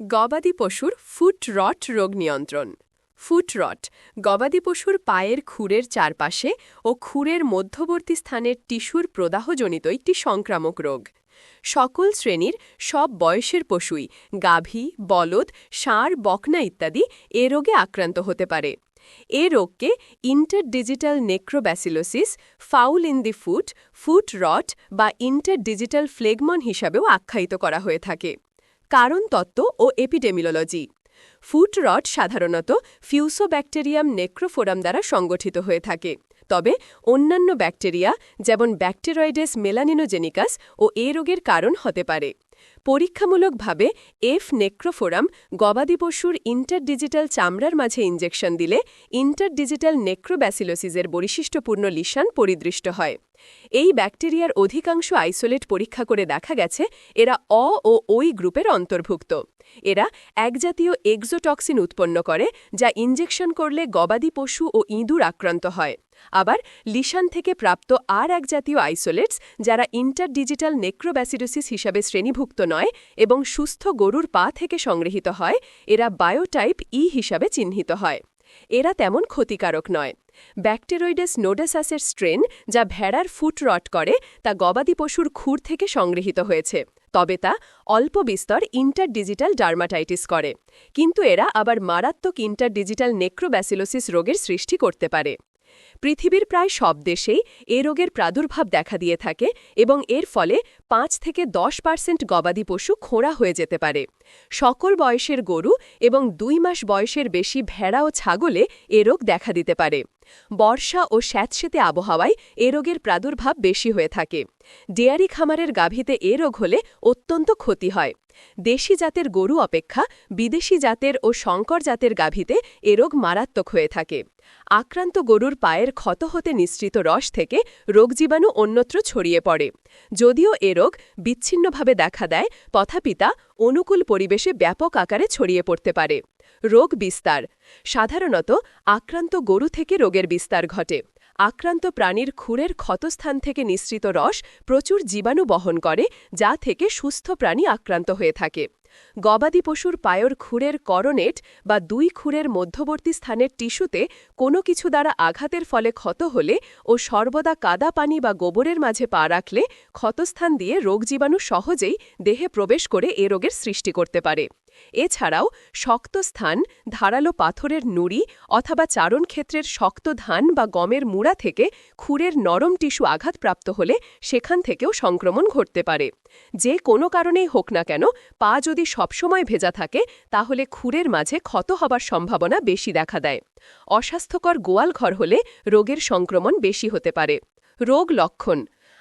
গবাদি পশুর ফুট রট রোগ নিয়ন্ত্রণ। ফুট রট, গবাদি পশুর পায়ের খুরের চারপাশে ও খুরের মধ্যবর্তী স্থানের টিস্যুর প্রদাহজনিত একটি সংক্রামক রোগ। সকল শ্রেণির সব বয়সের পশুই গাভী, বলদ, ষাঁড়, বকনা ইত্যাদি এ রোগে আক্রান্ত হতে পারে। এ রোগকে interdigital necrobacillosis, foul in the foot foot rot বা ইন্টারডিজিটাল ফ্লেগমন হিসাবেও আখ্যায়িত করা হয়ে থাকে। কারণ তত্ত্ব ও এপিডেমিলোলজি ফুট রট সাধারণত ফিউসোব্যাকটেরিয়াম নেক্রোফোরাম দ্বারা সংগঠিত হয়ে থাকে। তবে অন্যান্য ব্যাকটেরিয়া, যেমন ব্যাকটেরয়েডেস মেলানিনোজেনিকাস ও এ রোগের কারণ হতে পারে। পরীক্ষামূলকভাবে এফ নেক্রোফোরাম গবাদি পশুর ইন্টারডিজিটাল চামড়ার মাঝে ইঞ্জেকশন দিলে ইন্টারডিজিটাল নেক্রোব্যাসিলোসিসের বৈশিষ্ট্যপূর্ণ লিশান পরিদৃষ্ট হয়। এই ব্যাকটেরিয়ার অধিকাংশ আইসোলেট পরীক্ষা করে দেখা গেছে, এরা অ ও ওই গ্রুপের অন্তর্ভুক্ত। এরা একজাতীয় এক্সোটক্সিন উৎপন্ন করে, যা ইঞ্জেকশন করলে গবাদি পশু ও ইঁদুর আক্রান্ত হয়। আবার লিশান থেকে প্রাপ্ত আর এক জাতীয় আইসোলেটস, যারা ইন্টারডিজিটাল নেক্রোব্যাসিডোসিস হিসাবে শ্রেণীভুক্ত নয় এবং সুস্থ গরুর পা থেকে সংগৃহীত হয়, এরা বায়োটাইপ ই হিসাবে চিহ্নিত হয়। এরা তেমন ক্ষতিকারক নয়। ব্যাকটেরয়েডেস নোডাসাসের স্ট্রেন, যা ভেড়ার ফুট রট করে, তা গবাদি পশুর খুর থেকে সংগৃহীত হয়েছে। তবে তা অল্প বিস্তর ইন্টারডিজিটাল ডার্মাটাইটিস করে। কিন্তু এরা আবার মারাত্মক ইন্টারডিজিটাল নেক্রোব্যাসিলোসিস রোগের সৃষ্টি করতে পারে। পৃথিবীর প্রায় সব দেশেই এ রোগের প্রাদুর্ভাব দেখা দিয়ে থাকে এবং এর ফলে পাঁচ থেকে দশ পার্সেন্ট গবাদি পশু খোঁড়া হয়ে যেতে পারে। সকল বয়সের গরু এবং দুই মাস বয়সের বেশি ভেড়া ও ছাগলে এ রোগ দেখা দিতে পারে। বর্ষা ও স্যাঁতসেতে আবহাওয়ায় এ রোগের প্রাদুর্ভাব বেশি হয়ে থাকে। ডেয়ারি খামারের গাভীতে এ রোগ হলে অত্যন্ত ক্ষতি হয়। দেশি জাতের গরু অপেক্ষা বিদেশি জাতের ও শঙ্কর জাতের গাভীতে এ রোগ মারাত্মক হয়ে থাকে। আক্রান্ত গরুর পায়ের ক্ষত হতে নিঃসৃত রস থেকে রোগজীবাণু অন্যত্র ছড়িয়ে পড়ে। যদিও এ রোগ বিচ্ছিন্নভাবে দেখা দেয় তথাপিতা অনুকূল পরিবেশে ব্যাপক আকারে ছড়িয়ে পড়তে পারে। রোগ বিস্তার। সাধারণত আক্রান্ত গরু থেকে রোগের বিস্তার ঘটে। আক্রান্ত প্রাণীর খুরের ক্ষতস্থান থেকে নিঃসৃত রস প্রচুর জীবাণু বহন করে, যা থেকে সুস্থ প্রাণী আক্রান্ত হয়ে থাকে। গবাদি পশুর পায়র খুরের করনেট বা দুই খুরের মধ্যবর্তী স্থানের টিস্যুতে কোনো কিছু দ্বারা আঘাতের ফলে ক্ষত হলে ও সর্বদা কাদা পানি বা গোবরের মাঝে পা রাখলে ক্ষতস্থান দিয়ে রোগজীবাণু সহজেই দেহে প্রবেশ করে এ রোগের সৃষ্টি করতে পারে। এছাড়াও শক্ত স্থান, ধারালো পাথরের নুড়ি অথবা চারণ ক্ষেত্রের শক্ত ধান বা গমের মুড়া থেকে খুরের নরম টিস্যু আঘাতপ্রাপ্ত হলে সেখান থেকেও সংক্রমণ ঘটতে পারে। যে কোনো কারণেই হোক না কেন, পা যদি সবসময় ভেজা থাকে, তাহলে খুরের মাঝে ক্ষত হবার সম্ভাবনা বেশি দেখা দেয়। অস্বাস্থ্যকর গোয়াল ঘর হলে রোগের সংক্রমণ বেশি হতে পারে। রোগ লক্ষণ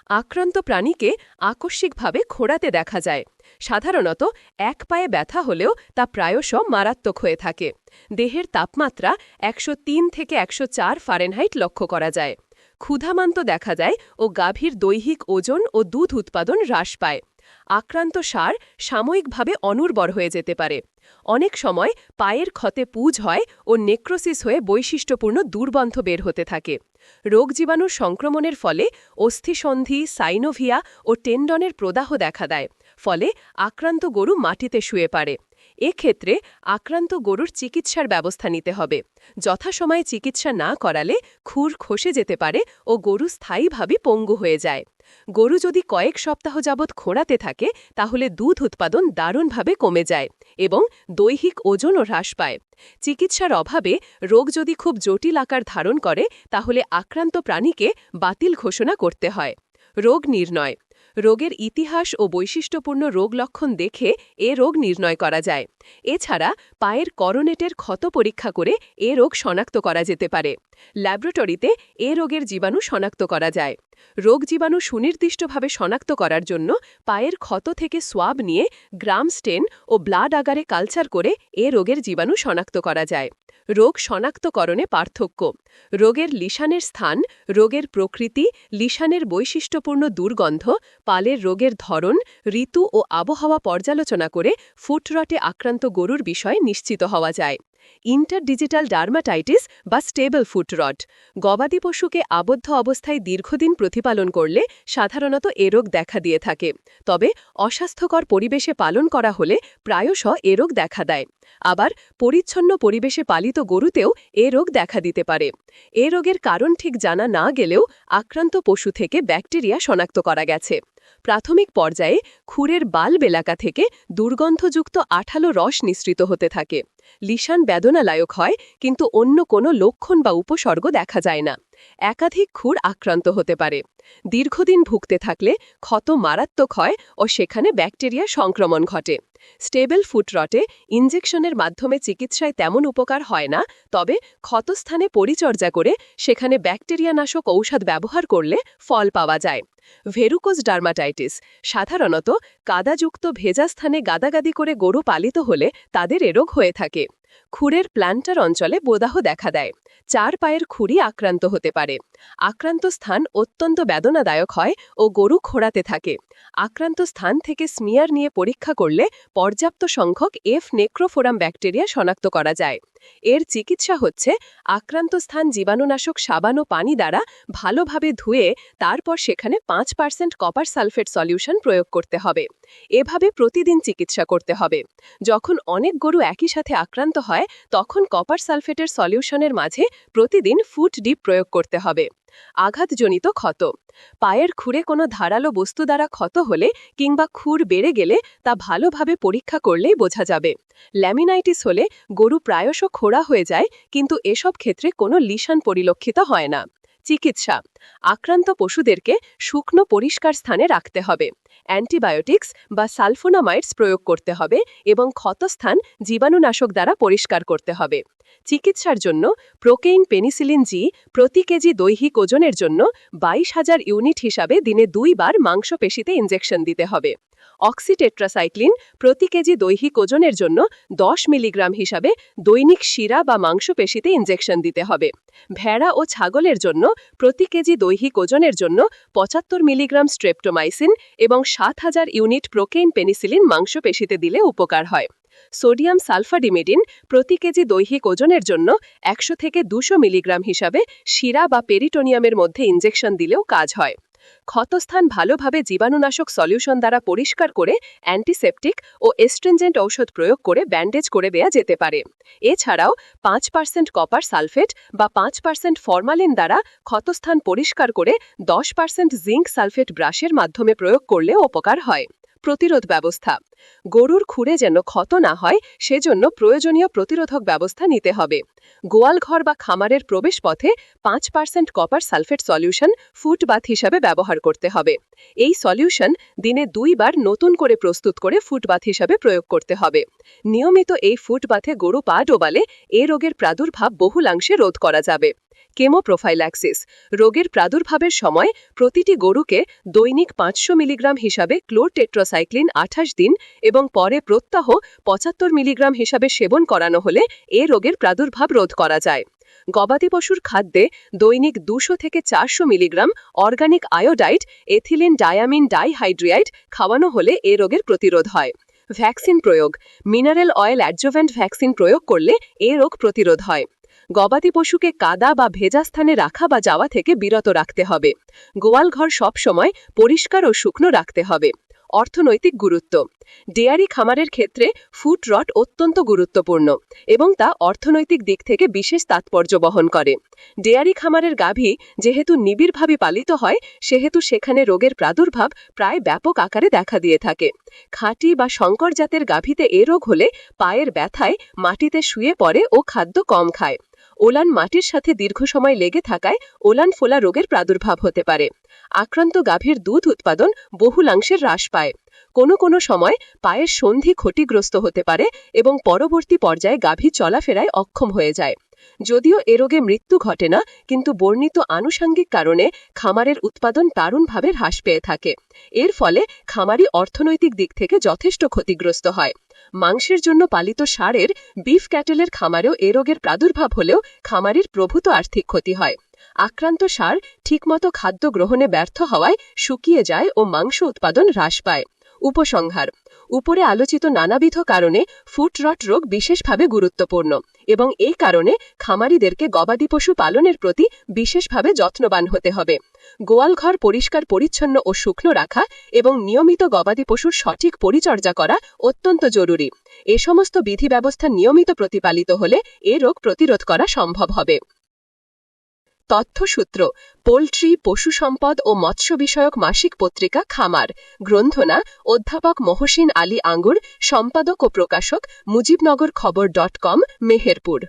আক্রান্ত প্রাণীকে আকস্মিকভাবে খোঁড়াতে দেখা যায়। সাধারণত এক পায়ে ব্যথা হলেও তা প্রায়শ মারাত্মক হয়ে থাকে। দেহের তাপমাত্রা একশো তিন থেকে একশো চার ফারেনহাইট লক্ষ্য করা যায়। ক্ষুধামান্ত দেখা যায় ও গাভীর দৈহিক ওজন ও দুধ উৎপাদন হ্রাস পায়। আক্রান্ত সার সাময়িকভাবে অনুর্বর হয়ে যেতে পারে। অনেক সময় পায়ের ক্ষতে পুজ হয় ও নেক্রোসিস হয়ে বৈশিষ্ট্যপূর্ণ দুর্বন্ধ বের হতে থাকে। রোগ জীবাণুর সংক্রমণের ফলে অস্থিসন্ধি, সাইনোভিয়া ও টেন্ডনের প্রদাহ দেখা দেয়, ফলে আক্রান্ত গরু মাটিতে শুয়ে পারে এক্ষেত্রে আক্রান্ত গরুর চিকিৎসার ব্যবস্থা নিতে হবে। যথাসময়ে চিকিৎসা না করালে খুর খসে যেতে পারে ও গরু স্থায়ীভাবে পঙ্গু হয়ে যায়। গরু যদি কয়েক সপ্তাহ যাবৎ খোঁড়াতে থাকে, তাহলে দুধ উৎপাদন দারুণভাবে কমে যায় এবং দৈহিক ওজনও হ্রাস পায়। চিকিৎসার অভাবে রোগ যদি খুব জটিল আকার ধারণ করে, তাহলে আক্রান্ত প্রাণীকে বাতিল ঘোষণা করতে হয়। রোগ নির্ণয় রোগের ইতিহাস ও বৈশিষ্ট্যপূর্ণ রোগ লক্ষণ দেখে এ রোগ নির্ণয় করা যায়। এছাড়া পায়ের করোনেটের ক্ষত পরীক্ষা করে এ রোগ শনাক্ত করা যেতে পারে। ল্যাবরেটরিতে এ রোগের জীবাণু শনাক্ত করা যায়। রোগ জীবাণু সুনির্দিষ্টভাবে শনাক্ত করার জন্য পায়ের ক্ষত থেকে সোয়াব নিয়ে গ্রাম স্টেন ও ব্লাড আগারে কালচার করে এ রোগের জীবাণু শনাক্ত করা যায়। রোগ শনাক্তকরণে পার্থক্য। রোগের লিশানের স্থান, রোগের প্রকৃতি, লিশানের বৈশিষ্ট্যপূর্ণ দুর্গন্ধ, পালের রোগের ধরন, ঋতু ও আবহাওয়া পর্যালোচনা করে ফুটরটে আক্রান্ত গরুর বিষয়ে নিশ্চিত হওয়া যায়। ইন্টারডিজিটাল ডার্মাটাইটিস বা স্টেবল ফুট রট গবাদি পশুকে আবদ্ধ অবস্থায় দীর্ঘদিন প্রতিপালন করলে সাধারণত এ রোগ দেখা দিয়ে থাকে। তবে অস্বাস্থ্যকর পরিবেশে পালন করা হলে প্রায়শ এ রোগ দেখা দেয়। আবার পরিচ্ছন্ন পরিবেশে পালিত গরুতেও এ রোগ দেখা দিতে পারে। এ রোগের কারণ ঠিক জানা না গেলেও আক্রান্ত পশু থেকে ব্যাকটেরিয়া শনাক্ত করা গেছে। প্রাথমিক পর্যায়ে খুরের বাল্ব এলাকা থেকে দুর্গন্ধযুক্ত আঠালো রস নিঃসৃত হতে থাকে। লিশান বেদনালায়ক হয়, কিন্তু অন্য কোনো লক্ষণ বা উপসর্গ দেখা যায় না। একাধিক খুর আক্রান্ত হতে পারে। দীর্ঘদিন ভুগতে থাকলে ক্ষত মারাত্মক হয় ও সেখানে ব্যাকটেরিয়া সংক্রমণ ঘটে। স্টেবল ফুট রটে ইঞ্জেকশনের মাধ্যমে চিকিৎসায় তেমন উপকার হয় না, তবে ক্ষতস্থানে পরিচর্যা করে সেখানে ব্যাকটেরিয়া নাশক ঔষধ ব্যবহার করলে ফল পাওয়া যায়। ভেরুকোজ ডার্মাটাইটিস সাধারণত কাদাযুক্ত ভেজা স্থানে গাদাগাদি করে গরু পালিত হলে তাদের এ রোগ হয়ে থাকে। খুরের প্ল্যান্টার অঞ্চলে বোদাহ দেখা দেয়। চার পায়ের খুরি আক্রান্ত হতে পারে। আক্রান্ত স্থান অত্যন্ত বেদনাদায়ক হয় ও গরু খোড়াতে থাকে। আক্রান্ত স্থান থেকে স্মিয়ার নিয়ে পরীক্ষা করলে পর্যাপ্ত সংখ্যক এফ নেক্রোফোরাম ব্যাকটেরিয়া শনাক্ত করা যায়। এর চিকিৎসা হচ্ছে আক্রান্ত স্থান জীবাণুনাশক সাবান ও পানি দ্বারা ভালোভাবে ধুয়ে তারপর সেখানে পাঁচ পার্সেন্ট কপার সালফেট সলিউশন প্রয়োগ করতে হবে। এভাবে প্রতিদিন চিকিৎসা করতে হবে। যখন অনেক গরু একই সাথে আক্রান্ত হয়, তখন কপার সালফেটের সলিউশনের মাঝে প্রতিদিন ফুট ডিপ প্রয়োগ করতে হবে। আঘাতজনিত ক্ষত। পায়ের খুঁড়ে কোনো ধারালো বস্তু দ্বারা ক্ষত হলে কিংবা খুর বেড়ে গেলে তা ভালোভাবে পরীক্ষা করলেই বোঝা যাবে। ল্যামিনাইটিস হলে গরু প্রায়শ খোড়া হয়ে যায়, কিন্তু এসব ক্ষেত্রে কোনো লিশান পরিলক্ষিত হয় না। চিকিৎসা। আক্রান্ত পশুদেরকে শুকনো পরিষ্কার স্থানে রাখতে হবে। অ্যান্টিবায়োটিক্স বা সালফোনামাইডস প্রয়োগ করতে হবে এবং ক্ষতস্থান জীবাণুনাশক দ্বারা পরিষ্কার করতে হবে। চিকিৎসার জন্য প্রোকেইন পেনিসিলিন জি প্রতি কেজি দৈহিক ওজনের জন্য বাইশ হাজার ইউনিট হিসাবে দিনে দুইবার মাংসপেশিতে ইঞ্জেকশন দিতে হবে। অক্সিটেট্রাসাইক্লিন প্রতি কেজি দৈহিক ওজনের জন্য দশ মিলিগ্রাম হিসাবে দৈনিক শিরা বা মাংসপেশিতে ইঞ্জেকশন দিতে হবে। ভেড়া ও ছাগলের জন্য প্রতি কেজি দৈহিক ওজনের জন্য পঁচাত্তর মিলিগ্রাম স্ট্রেপ্টোমাইসিন এবং সাত হাজার ইউনিট প্রোকেইন পেনিসিলিন মাংসপেশিতে দিলে উপকার হয়। সোডিয়াম সালফাডিমেডিন প্রতি কেজি দৈহিক ওজনের জন্য একশো থেকে দুশো মিলিগ্রাম হিসাবে শিরা বা পেরিটোনিয়ামের মধ্যে ইঞ্জেকশন দিলেও কাজ হয়। ক্ষতস্থান ভালোভাবে জীবাণুনাশক সলিউশন দ্বারা পরিষ্কার করে অ্যান্টিসেপটিক ও এস্ট্রেঞ্জেন্ট ঔষধ প্রয়োগ করে ব্যান্ডেজ করে দেওয়া যেতে পারে। এছাড়াও পাঁচ পার্সেন্ট কপার সালফেট বা পাঁচ পার্সেন্ট ফরমালিন দ্বারা ক্ষতস্থান পরিষ্কার করে দশ পার্সেন্ট জিঙ্ক সালফেট ব্রাশের মাধ্যমে প্রয়োগ করলেও উপকার হয়। প্রতিরোধ ব্যবস্থা। গরুর খুঁড়ে যেন ক্ষত না হয়, সেজন্য প্রয়োজনীয় প্রতিরোধক ব্যবস্থা নিতে হবে। গোয়ালঘর বা খামারের প্রবেশপথে পাঁচ percent copper sulphate solution footbath হিসাবে ব্যবহার করতে হবে। এই সলিউশন দিনে দুইবার নতুন করে প্রস্তুত করে ফুটবাথ হিসাবে প্রয়োগ করতে হবে। নিয়মিত এই ফুটবাথে গরু পা ডোবালে এ রোগের প্রাদুর্ভাব বহুলাংশে রোধ করা যাবে। কেমোপ্রোফাইল্যাক্সিস রোগের প্রাদুর্ভাবের সময় প্রতিটি গরুকে দৈনিক পাঁচশো মিলিগ্রাম হিসাবে ক্লোরটেট্রোসাইক্লিন আঠাশ দিন এবং পরে প্রত্যাহ পঁচাত্তর মিলিগ্রাম হিসাবে সেবন করানো হলে এ রোগের প্রাদুর্ভাব রোধ করা যায়। গবাদি পশুর খাদ্যে দৈনিক দুশো থেকে চারশো milligram organic iodide, ethylene diamine dihydroiodide খাওয়ানো হলে এ রোগের প্রতিরোধ হয়। ভ্যাকসিন প্রয়োগ, মিনারেল অয়েল অ্যাডজোভেন্ট ভ্যাকসিন প্রয়োগ করলে এ রোগ প্রতিরোধ হয়। গবাদি পশুকে কাদা বা ভেজা স্থানে রাখা বা যাওয়া থেকে বিরত রাখতে হবে। গোয়ালঘর সবসময় পরিষ্কার ও শুকনো রাখতে হবে। অর্থনৈতিক গুরুত্ব। ডেয়ারি খামারের ক্ষেত্রে ফুট রট অত্যন্ত গুরুত্বপূর্ণ এবং তা অর্থনৈতিক দিক থেকে বিশেষ তাৎপর্য বহন করে। ডেয়ারি খামারের গাভী যেহেতু নিবিড়ভাবে পালিত হয়, সেহেতু সেখানে রোগের প্রাদুর্ভাব প্রায় ব্যাপক আকারে দেখা দিয়ে থাকে। খাঁটি বা শঙ্কর জাতের গাভীতে এ রোগ হলে পায়ের ব্যথায় মাটিতে শুয়ে পড়ে ও খাদ্য কম খায়। ওলান মাটির সাথে দীর্ঘ সময় লেগে থাকায় ওলান ফোলা রোগের প্রাদুর্ভাব হতে পারে। আক্রান্ত গাভীর দুধ উৎপাদন বহুলাংশে হ্রাস পায়। কোনো কোনো সময় পায়ের সন্ধি ক্ষতিগ্রস্ত হতে পারে এবং পরবর্তী পর্যায়ে গাভী চলাফেরায় অক্ষম হয়ে যায়। যদিও এ রোগে মৃত্যু ঘটে না, কিন্তু বর্ণিত আনুষাঙ্গিক কারণে খামারের উৎপাদন দারুণভাবে হ্রাস পেয়ে থাকে। এর ফলে খামারি অর্থনৈতিক দিক থেকে যথেষ্ট ক্ষতিগ্রস্ত হয়। মাংসের জন্য পালিত সারের বিফ ক্যাটেলের খামারেও এ রোগের প্রাদুর্ভাব হলেও খামারির প্রভূত আর্থিক ক্ষতি হয়। আক্রান্ত সার ঠিকমতো খাদ্য গ্রহণে ব্যর্থ হওয়ায় শুকিয়ে যায় ও মাংস উৎপাদন হ্রাস পায়। উপসংহার, উপরে আলোচিত নানাবিধ কারণে ফুট রট রোগ বিশেষভাবে গুরুত্বপূর্ণ। এবং এই কারণে খামারিদেরকে গবাদি পশু পালনের প্রতি বিশেষভাবে যত্নবান হতে হবে। গোয়ালঘর পরিষ্কার, পরিচ্ছন্ন ও শুকনো রাখা এবং নিয়মিত গবাদি পশুর সঠিক পরিচর্যা করা অত্যন্ত জরুরি। এ সমস্ত বিধি ব্যবস্থা নিয়মিত প্রতিপালিত হলে এ রোগ প্রতিরোধ করা সম্ভব হবে। তথ্যসূত্র, পোলট্রি, পশু সম্পদ ও মৎস্য বিষয়ক মাসিক পত্রিকা খামার। গ্রন্থনা, অধ্যাপক মহসিন আলী আঙ্গুর, সম্পাদক ও প্রকাশক মুজিবনগর খবর ডট কম, মেহেরপুর।